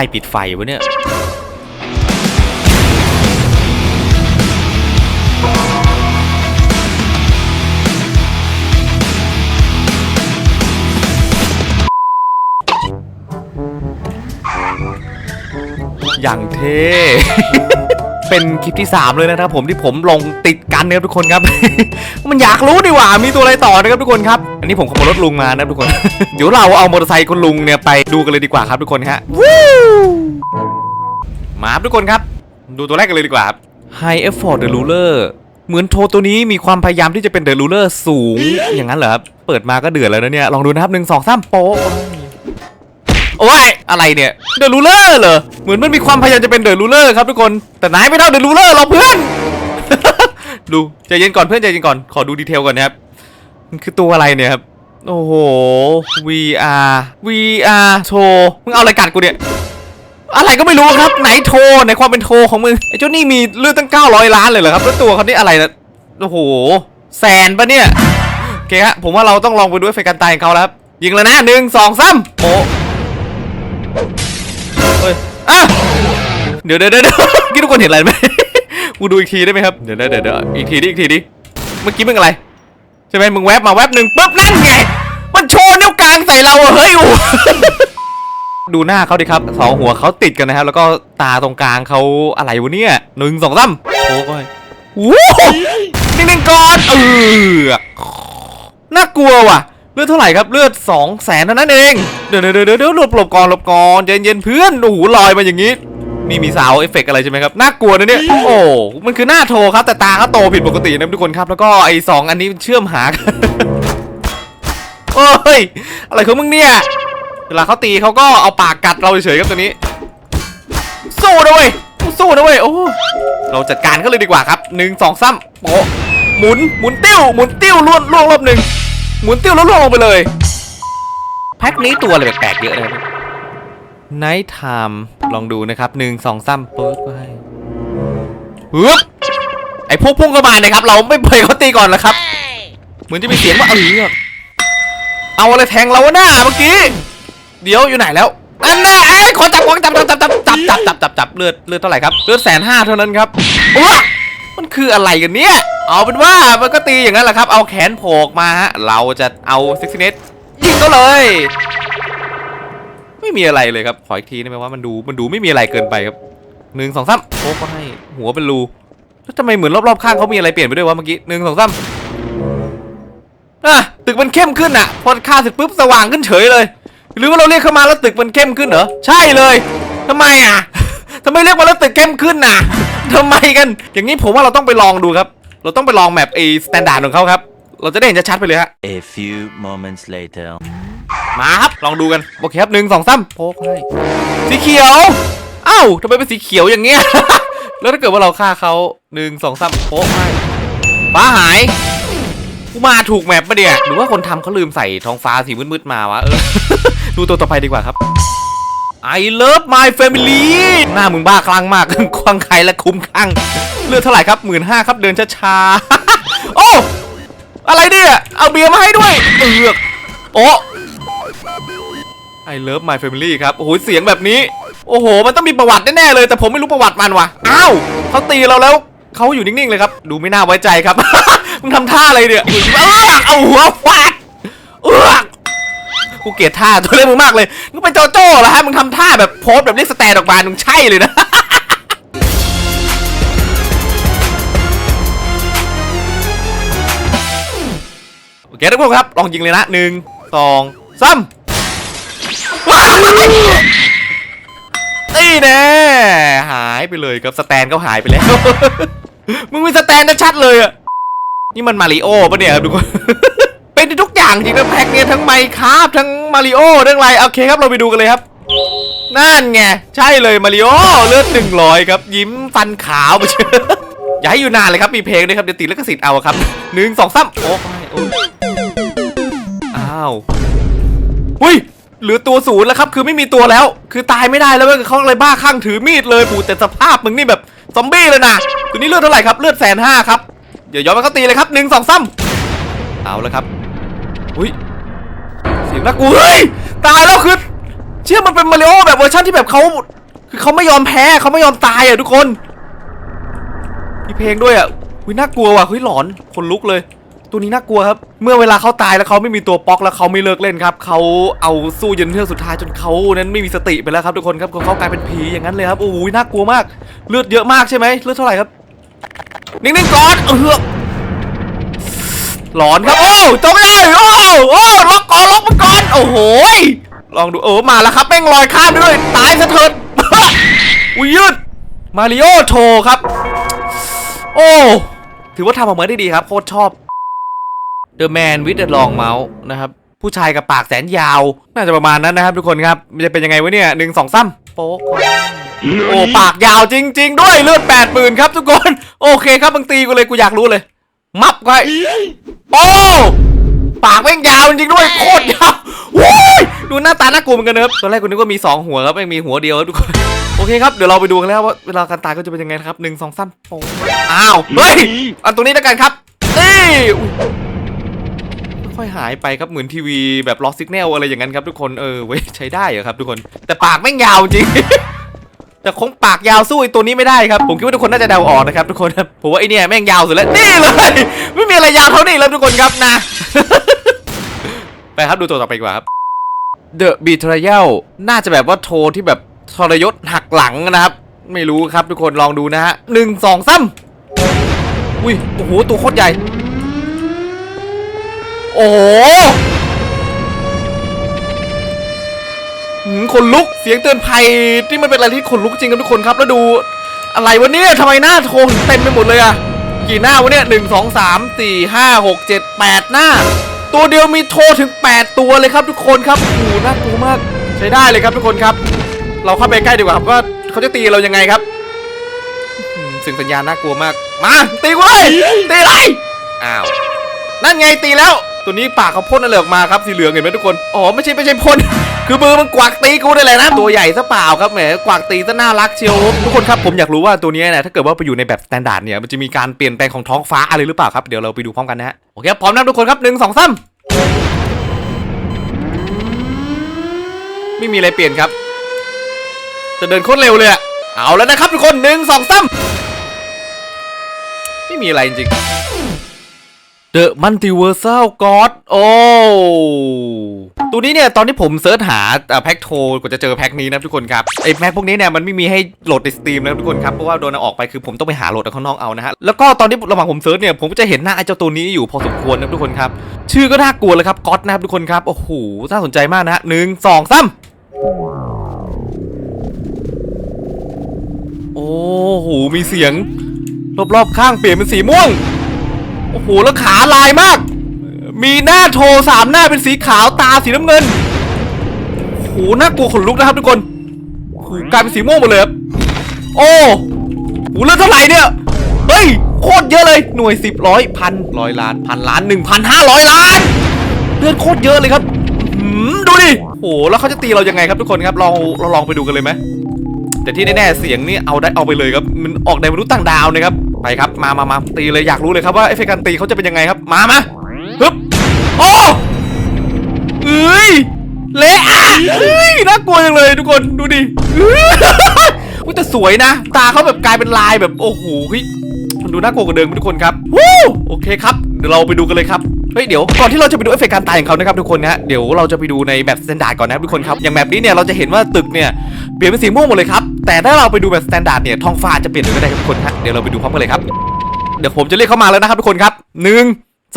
รปิดไฟวะเนี่ยอย่างเท่ เป็นคลิปที่ 3 เลยนะครับผมที่ผมลงติดกันนะครับทุกคนครับ มันอยากรู้ดีกว่ามีตัวอะไรต่อนะครับทุกคนครับ อันนี้ผมขโมยรถลุงมานะทุกคน เดี๋ยวเราเอามอเตอร์ไซค์คุณลุงเนี่ยไปดูกันเลยดีกว่าครับทุกคนฮะวู มาครับทุกคนครับ ดูตัวแรกกันเลยดีกว่าครับ High Effort The Ruler เหมือนโทตัวนี้มีความพยายามที่จะเป็น The Ruler สูงอย่างนั้นเหรอครับ เปิดมาก็เดือดแล้วนะเนี่ย ลองดูนะครับหนึ่งสองสามโป๊โอ้ยอะไรเนี่ยเดอะรูเลอร์เหรอเหมือนมันมีความพยายามจะเป็นเดอะรูเลอร์ครับทุกคนแต่นายไม่เท่าเดอะรูเลอร์หรอกเพื่อนดูใจเย็นก่อนเพื่อนใจเย็นก่อนขอดูดีเทลก่อนนะครับมันคือตัวอะไรเนี่ยครับโอ้โห VR VR โชมึงเอาอะไรกัดกูเนี่ย อะไรก็ไม่รู้ครับไหนโทในความเป็นโทของมึงไอ้เจ้านี่มีเลือดตั้ง 900 ล้านเลยเหรอครับแล้วตัวเขานี่อะไรนะโอ้โหแสนปะเนี่ยโอเคฮะผมว่าเราต้องลองไปดูเอฟเฟการตายของเขาแล้วครับยิงแล้วนะหนึ่งสองสามโอ้เฮ้ยอะเดี๋ยวเดี๋ยวเดี๋ยวเดี๋ยวเมื่อกี้ทุกคนเห็นอะไรไหมกูดูอีกทีได้ไหมครับเดี๋ยวเดี๋ยวเดี๋ยวอีกทีดิอีกทีดิเมื่อกี้มึงอะไรใช่ไหมมึงแวบมาแวบหนึ่งปุ๊บนั่นไงมันโชว์นิ้วกลางใส่เราอเฮ้ยโอ้ ดูหน้าเขาดิครับสองหัวเขาติดกันนะครับ แล้วก็ตาตรงกลางเขาอะไรวะเนี่ยหนึ่งสองสามโอ้ยวู้นิ่งๆก่อนเออน่ากลัวว่ะ เลือดเท่าไหร่ครับเลือด2องแสนเท่านั้นเอง เดี๋ยวเดี๋ยวเดี๋ยวหลบหลบก่อนหลบก่อนใจเย็นเพื่อนโอ้โหลอยมาอย่างนี้นี่มีสาวเอฟเฟกต์อะไรใช่ไหมครับน่ากลัวนะเนี่ยโอ้มันคือหน้าโทครับแต่ตาเขาโตผิดปกตินะทุกคนครับ แล้วก็ไอ้สองอันนี้เชื่อมหากันโอ้ยอะไรของมึงเนี่ย เวลาเขาตีเขาก็เอาปากกัดเราเฉยๆครับตัวนี้ สู้นะเว้ยสู้นะเว้ยโอ้เราจัดการเขาเลยดีกว่าครับหนึ่งสองสามโอ้หมุนหมุนติ้วหมุนติ้วล่วงล่วงรอบหนึ่งหมุนติ้วแล้วล่วงลงไปเลยแพ็คนี้ตัวอะไรแปลกๆเยอะเลยไนท์ไทม์ลองดูนะครับหนึ่งสองสามปุ๊บไปฮึบไอพวกพุ่งเข้ามาเนะครับ เราไม่ปล่อยเขาตีก่อนแล้วครับ เหมือนจะมีเสียงว่าเออเอาอะไรแทงเราวะหน้าเมื่อกี้ เดี๋ยวอยู่ไหนแล้วอันน่ะไอ้ยขอจับขอจับจับจับจับจับจับจับจับจับเลือดเลือดเท่าไหร่ครับเลือดแสนห้าเท่านั้นครับอ้วมันคืออะไรกันเนี่ยเอาเป็นว่ามันก็ตีอย่างนั้นแหละครับ เอาแขนโผล่ออกมาฮะเราจะเอาซิกซิเนตยิงก็เลย ไม่มีอะไรเลยครับขออีกทีได้ไหมว่ามันดูมันดูไม่มีอะไรเกินไปครับหนึ่งสองสามโอ้ก็ให้หัวเป็นรูแล้วทำไมเหมือนรอบๆข้างเขามีอะไรเปลี่ยนไปด้วยวะเมื่อกี้หนึ่งสองสามอะตึกมันเข้มขึ้นอะพอฆ่าเสร็จปุ๊บสว่างขึ้นเฉยเลย หรือว่าเราเรียกเข้ามาแล้วตึกมันเข้มขึ้นเหรอ ใช่เลยทำไมอะทำไมเรียกมาแล้วตึกเข้มขึ้นน่ะทำไมกัน อย่างนี้ผมว่าเราต้องไปลองดูครับ เราต้องไปลองแมปไอ้สแตนดาร์ดของเขาครับ เราจะได้เห็นชัดๆไปเลยฮะ A few moments later. มาครับ ลองดูกันโอเคครับหนึ่งสองสามโป๊กให้สีเขียวเอ้าทำไมเป็นสีเขียวอย่างเงี้ย แล้วถ้าเกิดว่าเราฆ่าเขาหนึ่งสองสามโป๊กให้ฟ้าหายกูมาถูกแมปปะเนี่ยหรือว่าคนทำเขาลืมใส่ท้องฟ้าสีมืดๆมาวะเออ ดูตัวต่อไปดีกว่าครับ I love my family หน้ามึงบ้าคลั่งมาก คลั่งใครและคุ้มคลั่งเลือดเท่าไหร่ครับหมื่นห้าครับเดินช้าๆ โอ้ อะไรเนี่ย เอาเบียร์มาให้ด้วยเอือกโอ้ I love my family ครับ โอ้โห เสียงแบบนี้ โอ้โห มันต้องมีประวัติแน่ๆเลย แต่ผมไม่รู้ประวัติมันว่ะ อ้าวเขาตีเราแล้วเขาอยู่นิ่งๆเลยครับ ดูไม่น่าไว้ใจครับ มึงทำท่าอะไรเนี่ย เออเอาหัวฟาดเอือก กูเกลียดท่าตัวเล่นมึงมากเลยมึงเป็นโจโจ้เหรอฮะมึงทำท่าแบบโพสแบบเรียกสแตนออกมามึงใช่เลยนะโอเคทุกคนครับลองยิงเลยนะหนึ่งสองสามว้าวนี่แน่หายไปเลยครับสแตนก็หายไปแล้ว มึงมีสแตนชัดเลยอะนี่มันมาริโอปะเนี่ยทุกคน อย่างจริงนะแพ็กเนี่ยทั้งไมค์คราฟทั้งมาริโอเรื่องไรโอเคครับเราไปดูกันเลยครับนั่นไงใช่เลยมาริโอเลือดหนึ่งร้อยครับยิ้มฟันขาวไปเชื่ออย่าให้อยู่นานเลยครับมีเพลงด้วยครับเดี๋ยวติดลิขสิทธิ์เอาครับหนึ่งสองสามโอ้ยอ้ยอ้าวอุ้ยเหลือตัวศูนย์แล้วครับคือไม่มีตัวแล้ว คือตายไม่ได้แล้วเว้ยเขาเลยบ้าคลั่งถือมีดเลยปู่แต่สภาพมึงนี่แบบซอมบี้เลยนะตัวนี้เลือดเท่าไหร่ครับเลือดแสนห้าครับเดี๋ยวย้อนมาเขาตีเลยครับหนึ่งสองสามเอาแล้วครับ อุ้ยเสียงน่ากลัวเฮ้ยตายแล้วคือเชื่อมันเป็นมาริโอแบบเวอร์ชันที่แบบเขาคือเขาไม่ยอมแพ้เขาไม่ยอมตายอะทุกคนมีเพลงด้วยอะหุยน่ากลัวว่ะเฮ้ยหลอนคนลุกเลย ตัวนี้น่ากลัวครับ เมื่อเวลาเขาตายแล้วเขาไม่มีตัวป๊อกแล้วเขาไม่เลิกเล่นครับเขาเอาสู้ยันเทือกสุดท้ายจนเขานั้นไม่มีสติไปแล้วครับทุกคนครับเขากลายเป็นผีอย่างนั้นเลยครับโอ้ยน่ากลัวมาก เลือดเยอะมากใช่ไหมเลือดเท่าไหร่ครับนิ่งๆก่อนเออ หลอนครับ โอ้จงไม่ได้โอ้โอ้ล็อกก่อนล็อกมันก่อนโอ้โหลองดูเออมาแล้วครับแม่งลอยข้ามด้วยตายซะเถิดอุ้ยยืดมาริโอโชว์ครับ โอ้ถือว่าทำออกมาได้ดีครับ โคตรชอบ The Man with the Long Mouse นะครับ ผู้ชายกับปากแสนยาว น่าจะประมาณนั้นนะครับทุกคนครับ มันจะเป็นยังไงวะเนี่ยหนึ่งสองสามโป๊โอ้ ปากยาวจริง ๆ ด้วยเลือดแปดหมื่นครับทุกคน โอเคครับมึงตีกูเลยกูอยากรู้เลย มับไว้โอ้ปากแม่งยาวจริงๆด้วยโคตรยาวโอ้ยดูหน้าตาน่ากลัวเหมือนกันนะครับตอนแรกกูนึกว่ามีสองหัวครับไม่งมีหัวเดียวครับทุกคนโอเคครับเดี๋ยวเราไปดูกันแล้วว่าเวลาการตายก็จะเป็นยังไงนะครับหนึ่งสองสามโอ้อ้าวเฮ้ยเอาตรงนี้แล้วกันครับนี่อุ๊ยค่อยๆหายไปครับเหมือนทีวีแบบล็อกสิกแนลอะไรอย่างนั้นครับทุกคนเออเว้ยใช้ได้เหรอครับทุกคนแต่ปากแม่งยาวจริง แต่คงปากยาวสู้ไอ้ตัวนี้ไม่ได้ครับ ผมคิดว่าทุกคนน่าจะเดาออกนะครับทุกคนครับผมว่าไอเนี่ยแม่งยาวสุดแล้วนี่เลย ไม่มีอะไรยาวเท่านี้แล้วทุกคนครับนะ ไปครับดูตัวต่อไปดีกว่าครับ The Betrayal น่าจะแบบว่าโทที่แบบทรยศหักหลังนะครับ ไม่รู้ครับทุกคนลองดูนะฮะหนึ่งสองสามอุ้ยโอ้โหตัวโคตรใหญ่ โอ้ โหหืมขนลุกเสียงเตือนภัยที่มันเป็นอะไรที่ขนลุกจริงครับทุกคนครับแล้วดูอะไรวะเนี่ยทำไมหน้าโทรถึงเต็มไปหมดเลยอะกี่หน้าวะเนี่ยหนึ่งสองสามสี่ห้าหกเจ็ดแปดหน้า ตัวเดียวมีโทถึง 8 ตัวเลยครับทุกคนครับโอ้โหน่ากลัวมากใช้ได้เลยครับทุกคนครับ เราเข้าไปใกล้ดีกว่าครับว่าเขาจะตีเรายังไงครับอื้อสิ่งสัญญาณน่ากลัวมาก มาตีกูเลยตีเลยอ้าวนั่นไงตีแล้ว ตัวนี้ปากเขาพ่นอะไรออกมาครับสีเหลืองเห็นไหมทุกคนอ๋อไม่ใช่ไม่ใช่พ่น คือมือมันกวักตีกูได้เลยนะตัวใหญ่ซะเปล่าครับแหมกวักตีซะน่ารักเชียวทุกคนครับผมอยากรู้ว่าตัวนี้เนี่ยถ้าเกิดว่าไปอยู่ในแบบสแตนดาร์ดเนี่ยมันจะมีการเปลี่ยนแปลงของท้องฟ้าอะไรหรือเปล่าครับเดี๋ยวเราไปดูพร้อมกันนะฮะโอเคพร้อมนะทุกคนครับหนึ่งสองสามไม่มีอะไรเปลี่ยนครับ จะเดินโคตรเร็วเลยอะเอาแล้วนะครับทุกคนหนึ่งสองสามไม่มีอะไรจริง ๆ The Multiversal God โอ้ตัวนี้เนี่ย ตอนที่ผมเซิร์ชหาแพ็กโทกว่าจะเจอแพ็กนี้นะทุกคนครับไอ้แพ็กพวกนี้เนี่ยมันไม่มีให้โหลดในสตรีมนะทุกคนครับ เพราะว่าโดนเอาออกไปคือผมต้องไปหาโหลดเอาข้างนอกเอานะฮะ แล้วก็ตอนที่ระหว่างผมเซิร์ชเนี่ย ผมก็จะเห็นหน้าไอ้เจ้าตัวนี้อยู่พอสมควรนะทุกคนครับ ชื่อก็น่ากลัวเลยครับก็อดนะครับทุกคนครับโอ้โหน่าสนใจมากนะฮะหนึ่งสองสามโอ้โหมีเสียงรอบๆข้างเปลี่ยนเป็นสีม่วง โอ้โหแล้วขาลายมาก มีหน้าโทรสามหน้าเป็นสีขาวตาสีน้ำเงินโอ้โหน่ากลัวขนลุกนะครับทุกคนโอ้โหกลายเป็นสีม่วงหมดเลยครับโอ้โหเลือดเท่าไหร่เนี่ยเฮ้ยโคตรเยอะเลยหน่วยสิบร้อยพันร้อยล้านพันล้านหนึ่งพันห้าร้อยล้านเลือดโคตรเยอะเลยครับหืมดูดิโอ้โหแล้วเขาจะตีเรายังไงครับทุกคนครับลองเราลองไปดูกันเลยไหมแต่ที่แน่ๆเสียงนี่เอาได้เอาไปเลยครับมันออกในมนุษย์ต่างดาวนะครับ ไปครับ มามามาตีเลยอยากรู้เลยครับว่าเอฟเฟกต์การตีเขาจะเป็นยังไงครับ มามาฮึบโอ้เอ้ยเละอะเอ้ยน่ากลัวจังเลยทุกคนดูดิเอ้ยอุ๊ยแต่สวยนะ ตาเขาแบบกลายเป็นลายแบบโอ้โหเฮ้ยมันดูน่ากลัวกว่าเดิมทุกคนครับวู้โอเคครับเดี๋ยวเราไปดูกันเลยครับ เฮ้ยเดี๋ยวก่อนที่เราจะไปดูเอฟเฟกต์การตายของเขานะครับทุกคนนะฮะเดี๋ยวเราจะไปดูในแบบสแตนดาร์ดก่อนนะครับทุกคนครับอย่างแบบนี้เนี่ยเราจะเห็นว่าตึกเนี่ยเปลี่ยนเป็นสีม่วงหมดเลยครับแต่ถ้าเราไปดูแบบสแตนดาร์ดเนี่ยท้องฟ้าจะเปลี่ยนเลยก็ได้ครับทุกคนฮะเดี๋ยวเราไปดูพร้อมกันเลยครับเดี๋ยวผมจะเรียกเข้ามาแล้วนะครับทุกคนครับหนึ่ง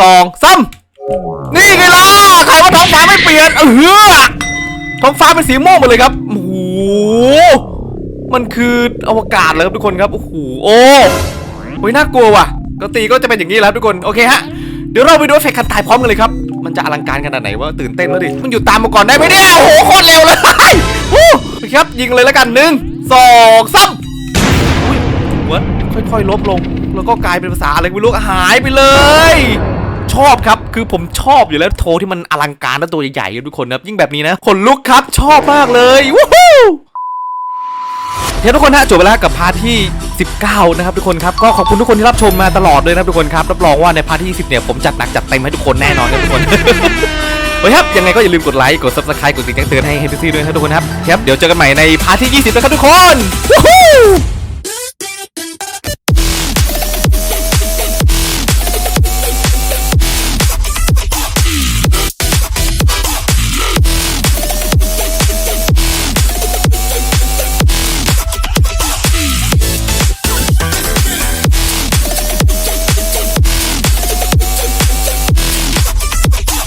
สองสามนี่ไงล่ะใครว่าท้องฟ้าไม่เปลี่ยนเออท้องฟ้าเป็นสีม่วงหมดเลยครับโอ้โหมันคืออวกาศเลยครับทุกคนครับโอ้โหโอ้โหน่ากลัวว่ะก็ตีก็จะเป็นอย่างนี้แล้วทุกคนโอเคฮะ เดี๋ยวเราไปดูเอฟเฟกต์คันตายพร้อมกันเลยครับ มันจะอลังการขนาดไหนว่าตื่นเต้นแล้วดิ มันอยู่ตามมาก่อนได้ไหมเนี่ยโอ้โหโคตรเร็วเลยโอ้ครับยิงเลยแล้วกันหนึ่งสองสามอุ้ยหัวค่อยๆ ลบลง แล้วก็กลายเป็นภาษาอะไรไม่รู้หายไปเลย ชอบครับคือผมชอบอยู่แล้วโทที่มันอลังการและตัวใหญ่ๆทุกคนนะยิ่งแบบนี้นะขนลุกครับชอบมากเลยวู้ เฮ้ยทุกคนฮะจบไปแล้วกับพาร์ทที่ 19 นะครับทุกคนครับก็ขอบคุณทุกคนที่รับชมมาตลอดเลยนะครับทุกคนครับรับรองว่าในพาร์ทที่20เนี่ยผมจัดหนักจัดเต็มให้ทุกคนแน่นอนครับทุกคนโอ้ยครับยังไงก็อย่าลืมกดไลค์กด subscribe กดติดแจ้งเตือนให้ HTC ด้วยนะทุกคนครับครับเดี๋ยวเจอกันใหม่ในพาร์ทที่ 20 นะครับทุกคน